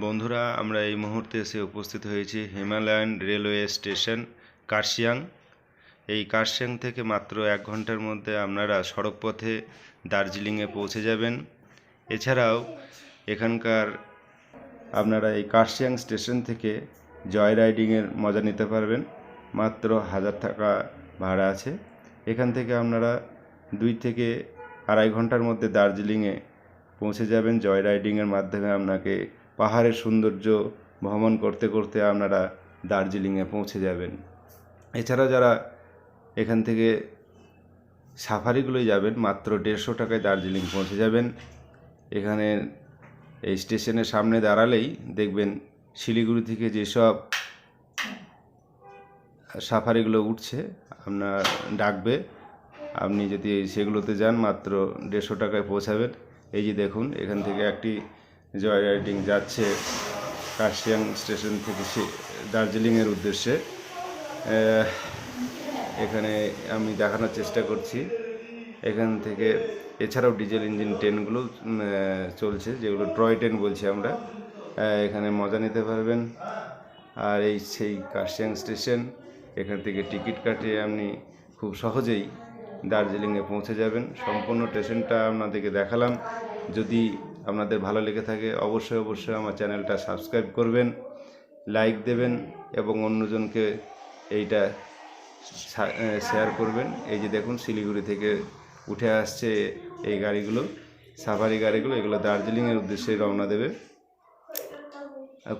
বন্ধুরা, আমরা এই মুহূর্তে এসে উপস্থিত হয়েছি হিমালয়ান রেলওয়ে স্টেশন, কার্শিয়াং। এই কার্শিয়াং থেকে মাত্র এক ঘণ্টার মধ্যে আপনারা সড়কপথে দার্জিলিংয়ে পৌঁছে যাবেন। এছাড়াও এখানকার আপনারা এই কার্শিয়াং স্টেশন থেকে জয় রাইডিংয়ের মজা নিতে পারবেন। মাত্র হাজার টাকা ভাড়া আছে। এখান থেকে আপনারা দুই থেকে আড়াই ঘণ্টার মধ্যে দার্জিলিংয়ে পৌঁছে যাবেন। জয় রাইডিংয়ের মাধ্যমে আপনাকে পাহাড়ের সৌন্দর্য ভ্রমণ করতে করতে আপনারা দার্জিলিংয়ে পৌঁছে যাবেন। এছাড়া যারা এখান থেকে সাফারিগুলোই যাবেন, মাত্র দেড়শো টাকায় দার্জিলিং পৌঁছে যাবেন। এখানে এই স্টেশনের সামনে দাঁড়ালেই দেখবেন শিলিগুড়ি থেকে যেসব সাফারিগুলো উঠছে, আপনার ডাকবে। আপনি যদি সেগুলোতে যান, মাত্র দেড়শো টাকায় পৌঁছাবেন। এই যে দেখুন, এখান থেকে একটি জয় রাইডিং যাচ্ছে কার্শিয়াং স্টেশন থেকে সে দার্জিলিংয়ের উদ্দেশ্যে। এখানে আমি দেখানোর চেষ্টা করছি। এখান থেকে এছাড়াও ডিজেল ইঞ্জিন ট্রেনগুলো চলছে, যেগুলো ট্রয় ট্রেন বলছি আমরা। এখানে মজা নিতে পারবেন। আর এই সেই কার্শিয়াং স্টেশন, এখান থেকে টিকিট কাটিয়ে আপনি খুব সহজেই দার্জিলিংয়ে পৌঁছে যাবেন। সম্পূর্ণ স্টেশনটা আপনাদেরকে দেখালাম। যদি আপনাদের ভালো লেগে থাকে, অবশ্যই অবশ্যই আমার চ্যানেলটা সাবস্ক্রাইব করবেন, লাইক দেবেন এবং অন্যজনকে এইটা শেয়ার করবেন। এই যে দেখুন, শিলিগুড়ি থেকে উঠে আসছে এই গাড়িগুলো সাফারি গাড়িগুলো, এগুলো দার্জিলিংয়ের উদ্দেশ্যে রওনা দেবে।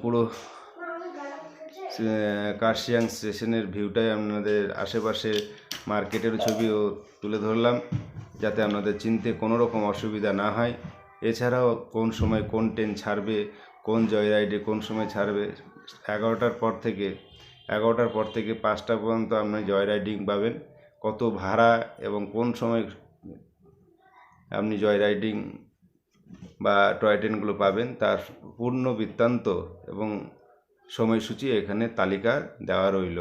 পুরো কার্শিয়াং স্টেশনের ভিউটাই আপনাদের আশেপাশে মার্কেটের ছবিও তুলে ধরলাম, যাতে আপনাদের চিনতে কোনো রকম অসুবিধা না হয়। এছাড়াও কোন সময় কোন ট্রেন ছাড়বে, কোন জয় রাইডে কোন সময় ছাড়বে, এগারোটার পর থেকে, এগারোটার পর থেকে পাঁচটা পর্যন্ত আপনি জয় রাইডিং পাবেন। কত ভাড়া এবং কোন সময় আপনি জয় রাইডিং বা টয় ট্রেনগুলো পাবেন তার পূর্ণ বৃত্তান্ত এবং সময়সূচি এখানে তালিকা দেওয়া রইল।